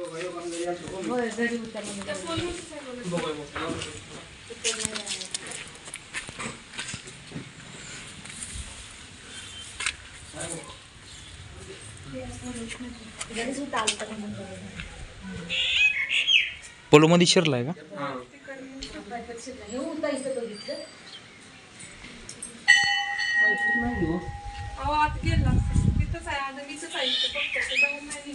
Polo मध्ये पोलोमध्ये शिरलाय का? अहो गेला. तिथंच आहे. आता मीच आहे. इथं फक्त नाही बाहेर नाही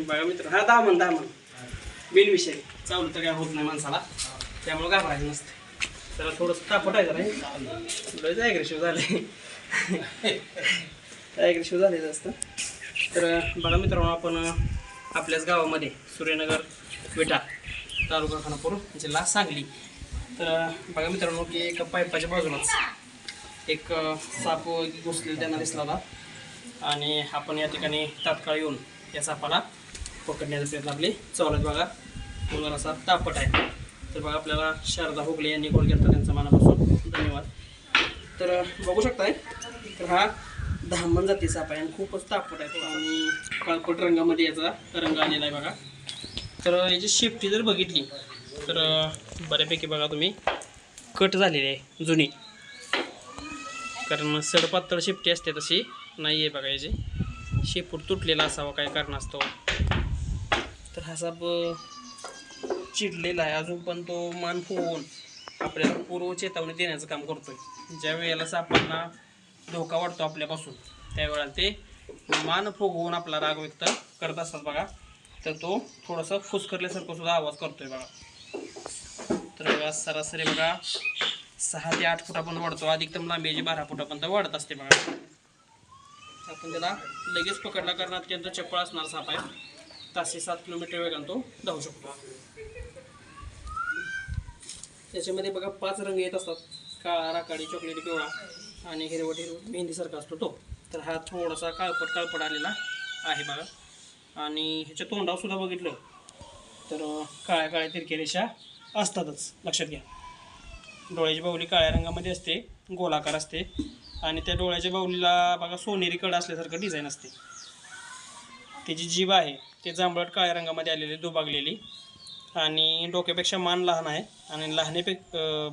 बघा मित्र हा दहा म्हण दहा म्हण मेन विषय. चालू तर काय होत नाही माणसाला. त्यामुळे घाबरायचं नसतं. त्याला थोडंसं तापटायचं आहे जरा. लय ॲग्रेसिव्ह झाले. ॲग्रेसिव्ह झाले असतं. तर बघा मित्रांनो आपण आपल्याच गावामध्ये सूर्यनगर विटा तालुका खानापूर जिल्हा सांगली. तर बघा मित्रांनो की एका पाईपाच्या बाजूलाच एक साप घुसलेला त्यांना दिसला होता. आणि आपण या ठिकाणी तात्काळ येऊन या सापाला पकडण्याचा प्रयत्न आपले चालत बघा मुलगा असा तापट आहे. तर बघा आपल्याला शारदा हुगले यांनी कॉल केला त्यांचा मनापासून. धन्यवाद. तर बघू शकताय तर हा धामण जाती साप आहे आणि खूपच तापट आहे. आणि काळपट रंगामध्ये याचा रंग आलेला आहे बघा. तर याची शेफ्टी जर बघितली तर बऱ्यापैकी बघा तुम्ही कट झालेली आहे जुनी. कारण सडपातळ शेपटी असते तशी नाही आहे बघा याची. शेपूर तुटलेला असावा काही कारणास्तव तर हा साप चिडलेला आहे. अजून पण तो मान फुगवून आपल्याला पूर्व चेतावणी देण्याचं काम करतोय. ज्या वेळेला सापांना धोका वाटतो आपल्यापासून त्यावेळेला ते मान फुगवून आपला राग व्यक्त करत असतात बघा. तर तो थोडासा फुसकरल्यासारखं सुद्धा आवाज करतोय बघा. तर बघा सरासरी बघा सहा ते आठ फुटापर्यंत वाढतो. अधिकतम लांबी बारा फुटापर्यंत वाढत असते बघा. आपण त्याला लगेच पकडला कारण अत्यंत चपळ असणार साप आहे. तासे सात किलोमीटर वेगानं तो धावू शकतो. त्याच्यामध्ये बघा पाच रंग येत असतात. काळा राखाडी चॉकलेटी पिवळा आणि हिरवट हिरवट मेहंदीसारखा असतो तो. तर हा थोडासा काळपट काळपट आलेला आहे बघा. आणि ह्याच्या तोंडावर सुद्धा बघितलं तर काळ्या काळ्या तिरक्या रेषा असतातच. लक्षात घ्या. डोळ्याची बाहुली काळ्या रंगामध्ये असते गोलाकार असते आणि त्या डोळ्याच्या बाहुलीला बघा सोनेरी कड असल्यासारखं डिझाईन असते. त्याची जीभ आहे ते जांभळट काळ्या रंगामध्ये आलेली दुबागलेली आणि डोक्यापेक्षा मान लहान आहे आणि लहानेपे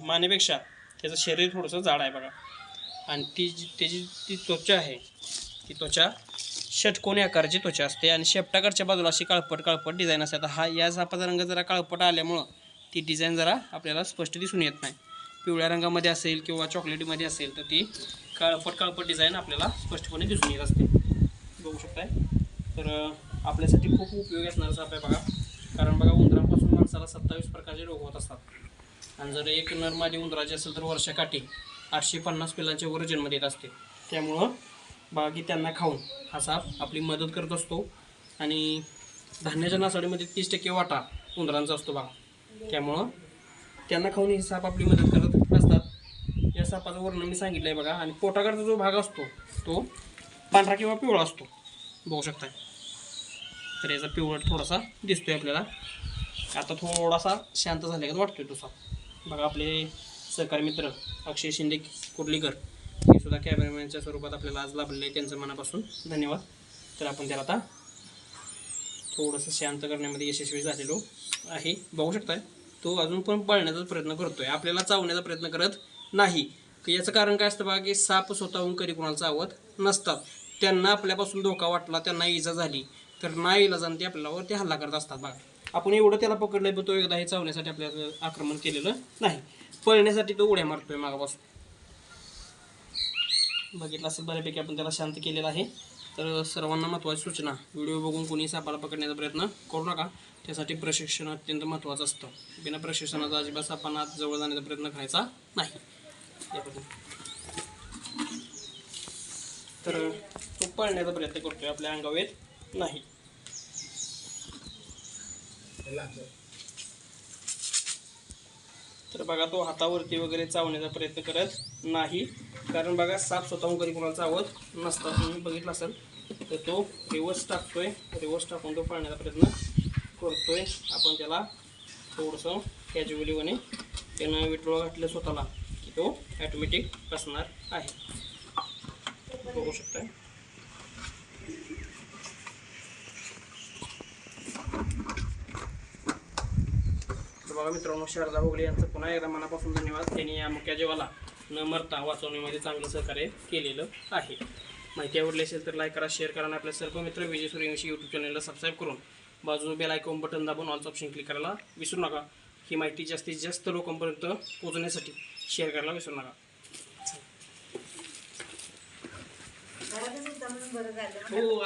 मानेपेक्षा त्याचं शरीर थोडंसं जाड आहे बघा. आणि ती जी त्याची ती त्वचा आहे ती त्वचा षटकोनी आकाराची त्वचा असते आणि शेपटाकडच्या बाजूला अशी काळपट काळपट डिझाईन असते. आता हा या सापाचा रंग जरा काळपट आल्यामुळं ती डिझाईन जरा आपल्याला स्पष्ट दिसून येत नाही. पिवळ्या रंगामध्ये असेल किंवा चॉकलेटीमध्ये असेल तर ती काळपट काळपट डिझाईन आपल्याला स्पष्टपणे दिसून येत असते. बघू शकताय? तर आपल्यासाठी खूप उपयोगी असणारा साप आहे बघा. कारण बघा उंदरांपासून माणसाला सत्तावीस प्रकारचे रोग होत असतात. आणि जर एक नर मादी उंदराची असेल तर वर्षाकाठी आठशे पन्नास पिलांच्या वर जन्म देत असते. त्यामुळं बाकी त्यांना खाऊन हा साप आपली मदत करत असतो. आणि धान्याच्या नासाडीमध्ये तीस टक्के वाटा उंदरांचा असतो बघा. त्यामुळं त्यांना खाऊन हे साप आपली मदत करत असतात. या सापाचं वर्णन मी सांगितलं आहे बघा. आणि पोटाकडचा जो भाग असतो तो पांढरा किंवा पिवळा असतो. बघू शकताय. तर याचा पिवळट थोडासा दिसतोय आपल्याला. आता थोडासा शांत झाल्यागत वाटतोय तो साप. बघा आपले सहकारी मित्र अक्षय शिंदे कुर्लीकर. हे सुद्धा कॅमेरामॅनच्या स्वरूपात आपल्याला आज लाभलेलं आहे त्यांचं मनापासून धन्यवाद. तर आपण त्याला आता थोडंसं शांत करण्यामध्ये यशस्वी झालेलो आहे. बघू शकताय तो अजून पण पळण्याचा प्रयत्न करतोय. आपल्याला चावण्याचा प्रयत्न करत नाही. याचं कारण काय असतं बघा की साप स्वतःहून कधी कोणाला चावत नसतात. त्यांना आपल्यापासून धोका वाटला त्यांना इजा झाली तर नाही इलाजाने ते आपल्यावरती हल्ला करत असतात बघा. आपण एवढं त्याला पकडलं पण तो एकदा हे चावण्यासाठी आपल्याला आक्रमण केलेलं नाही. पळण्यासाठी तो उड्या मारतोय मागापासून बघितलं असेल बऱ्यापैकी आपण त्याला शांत केलेलं आहे. तर सर्वांना महत्त्वाची सूचना व्हिडिओ बघून कोणी सापाला पकडण्याचा प्रयत्न करू नका. त्यासाठी प्रशिक्षण अत्यंत महत्त्वाचं असतं. बिना प्रशिक्षणाचा अजिबात सापांना जवळ जाण्याचा प्रयत्न करायचा नाही. तर तो पळण्याचा प्रयत्न करतोय आपल्या अंगावर. येत नाही. तर बघा तो हातावरती वगैरे चावण्याचा प्रयत्न करत नाही. कारण बघा साप स्वतःहून कधी कुणाचा आवत नसता. तुम्ही बघितला असेल तर तो रिवर्स टाकतोय. रिवर्स टाकून तो पाळण्याचा प्रयत्न करतोय. आपण त्याला थोडंसं कॅज्युअलीपणे त्यानं विट्रोळ घातलं स्वतःला की तो ॲटोमॅटिक बसणार आहे. बघू शकता बघा मित्रांनो शारदा भोगले यांचं पुन्हा एकदा मनापासून धन्यवाद. त्यांनी या मुक्या न मरता वाचवण्यामध्ये चांगलं सहकार्य केलेलं आहे. माहिती आवडली असेल तर लाईक करा शेअर करा आणि आपल्या सर्व मित्र विजय सूर्यवंशी यूट्यूब चॅनलला सबस्क्राईब करून बाजू बेल आयकॉन बटन दाबून ऑलचं ऑप्शन क्लिक करायला विसरू नका. ही माहिती जास्तीत जास्त लोकांपर्यंत पोहोचण्यासाठी शेअर करायला विसरू नका. हो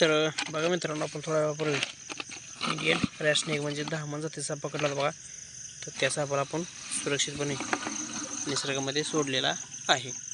तर बघा मित्रांनो आपण थोड्या वेळापूर्वी इंडियन रॅशनेक म्हणजे दहा जाती साप पकडला बघा. तर त्या सापाला आपण सुरक्षितपणे निसर्गामध्ये सोडलेला आहे.